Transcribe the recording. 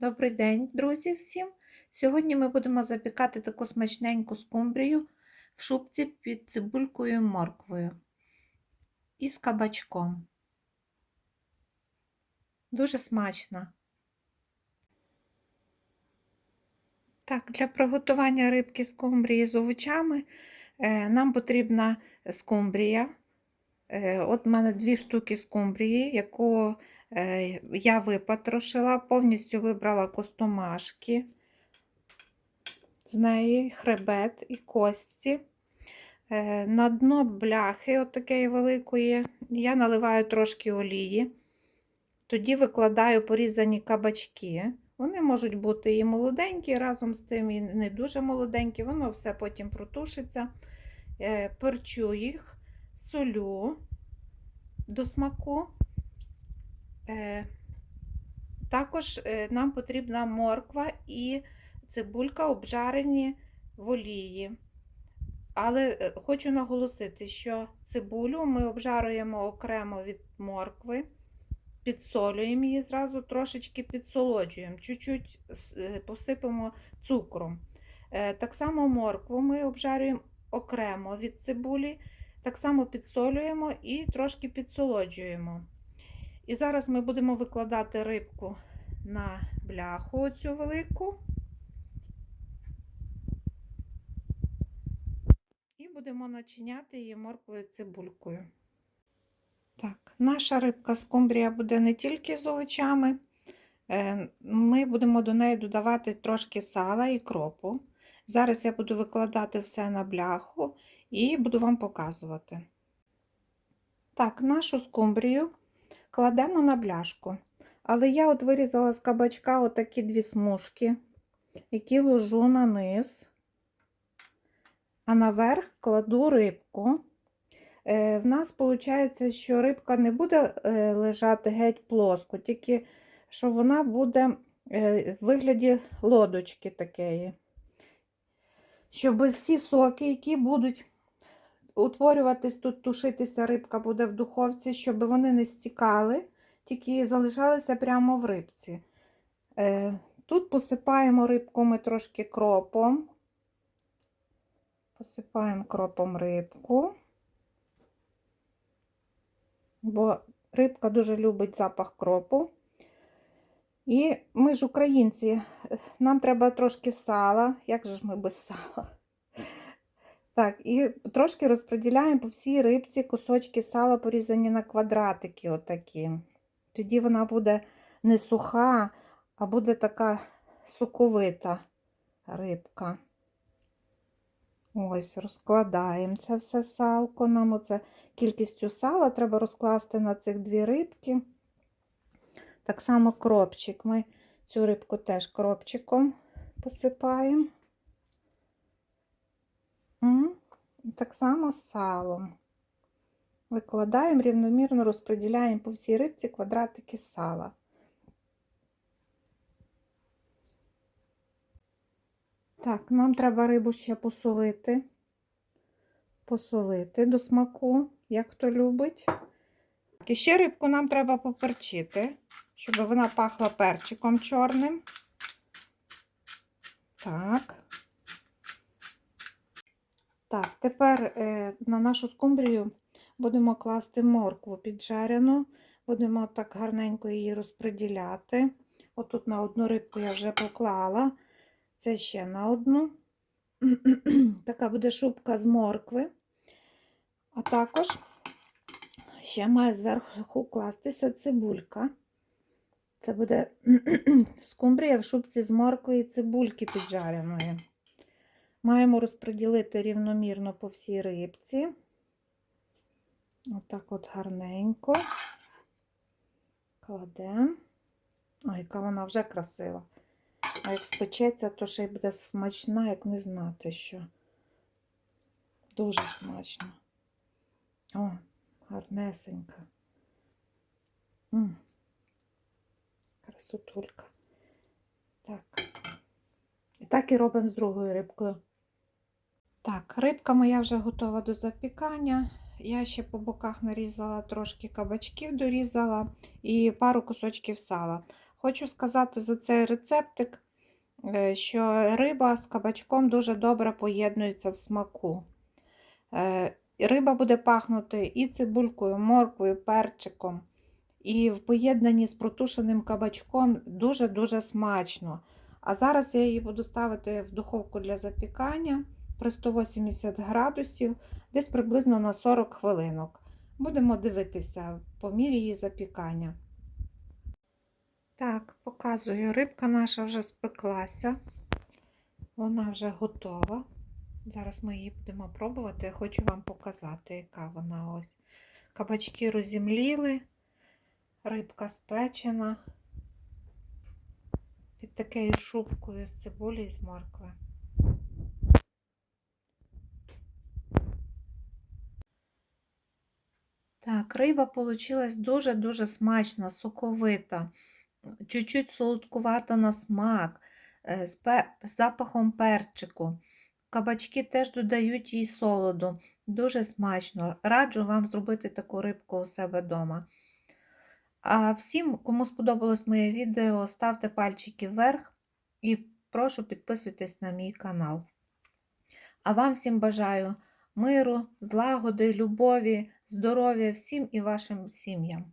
Добрий день, друзі, всім! Сьогодні ми будемо запікати таку смачненьку скумбрію в шубці під цибулькою і морквою і з кабачком. Дуже смачно. Так, для приготування рибки скумбрії з овочами е, нам потрібна скумбрія. Е, От в мене дві штуки скумбрії, яку я випотрошила, повністю вибрала костомашки з неї, хребет і кості. Е, на дно бляхи, отакої великої, я наливаю трошки олії, тоді викладаю порізані кабачки. Вони можуть бути і молоденькі, разом з тим, і не дуже молоденькі, воно все потім протушиться. Е, перчу їх, солю до смаку. Е, також е, нам потрібна морква і цибулька обжарені в олії. Але е, хочу наголосити, що цибулю ми обжарюємо окремо від моркви, підсолюємо її зразу, трошечки підсолоджуємо, чуть-чуть посипемо цукром. Так само моркву ми обжарюємо окремо від цибулі, так само підсолюємо і трошки підсолоджуємо. І зараз ми будемо викладати рибку на бляху оцю велику. І будемо начиняти її морквою цибулькою. Так, наша рибка скумбрія буде не тільки з овочами, е, ми будемо до неї додавати трошки сала і кропу. Зараз я буду викладати все на бляху і буду вам показувати. Так, нашу скумбрію кладемо на бляшку. Але я от вирізала з кабачка отакі дві смужки, які ложу на низ, а наверх кладу рибку. Е, в нас виходить, що рибка не буде е, лежати геть плоско, тільки що вона буде е, в вигляді лодочки такої. Щоб всі соки, які будуть утворюватись тут, тушитися рибка буде в духовці, щоб вони не стікали, тільки залишалися прямо в рибці. Е, тут посипаємо рибку ми трошки кропом. Посипаємо кропом рибку, бо рибка дуже любить запах кропу. І ми ж українці, нам треба трошки сала. Як же ж ми без сала? Так, і трошки розподіляємо по всій рибці кусочки сала порізані на квадратики. отакі. Тоді вона буде не суха, а буде така соковита рибка. Ось, розкладаємо це все салко. Нам оце кількістю сала треба розкласти на цих дві рибки. Так само кропчик. Ми цю рибку теж кропчиком посипаємо. Так само салом. Викладаємо рівномірно розподіляємо по всій рибці квадратики сала. Так, нам треба рибу ще посолити, посолити до смаку, як хто любить. І ще рибку нам треба поперчити, щоб вона пахла перчиком чорним. Так. Так, тепер е, на нашу скумбрію будемо класти моркву піджарену, будемо так гарненько її розподіляти. Отут на одну рибку я вже поклала, це ще на одну. така буде шубка з моркви. А також ще має зверху кластися цибулька. Це буде скумбрія в шубці з моркви і цибульки піджареної. Маємо розподілити рівномірно по всій рибці. Отак от гарненько. Кладемо. Ой, яка вона вже красива. А як спечеться, то ще й буде смачна, як не знати що. Дуже смачно. О, гарнесенька. М -м. Красотулька. Так. І так і робимо з другою рибкою. Так, рибка моя вже готова до запікання. Я ще по боках нарізала трошки кабачків, дорізала і пару кусочків сала. Хочу сказати за цей рецептик, е, що риба з кабачком дуже добре поєднується в смаку. Е, Риба буде пахнути і цибулькою, морквою, перчиком. І в поєднанні з протушеним кабачком дуже-дуже смачно. А зараз я її буду ставити в духовку для запікання при 180 градусів, десь приблизно на 40 хвилинок. Будемо дивитися по мірі її запікання. Так, показую, рибка наша вже спеклася. Вона вже готова. Зараз ми її будемо пробувати. Я хочу вам показати, яка вона ось. Кабачки розімліли, рибка спечена під такою шубкою з цибулі і з моркви. Так, риба получилась дуже-дуже смачна, соковита, чуть-чуть солодкувата на смак, е, з запахом перчику. Кабачки теж додають їй солоду. Дуже смачно. Раджу вам зробити таку рибку у себе вдома. А всім, кому сподобалось моє відео, ставте пальчики вверх і прошу підписуйтесь на мій канал. А вам всім бажаю миру, злагоди, любові, здоров'я всім і вашим сім'ям.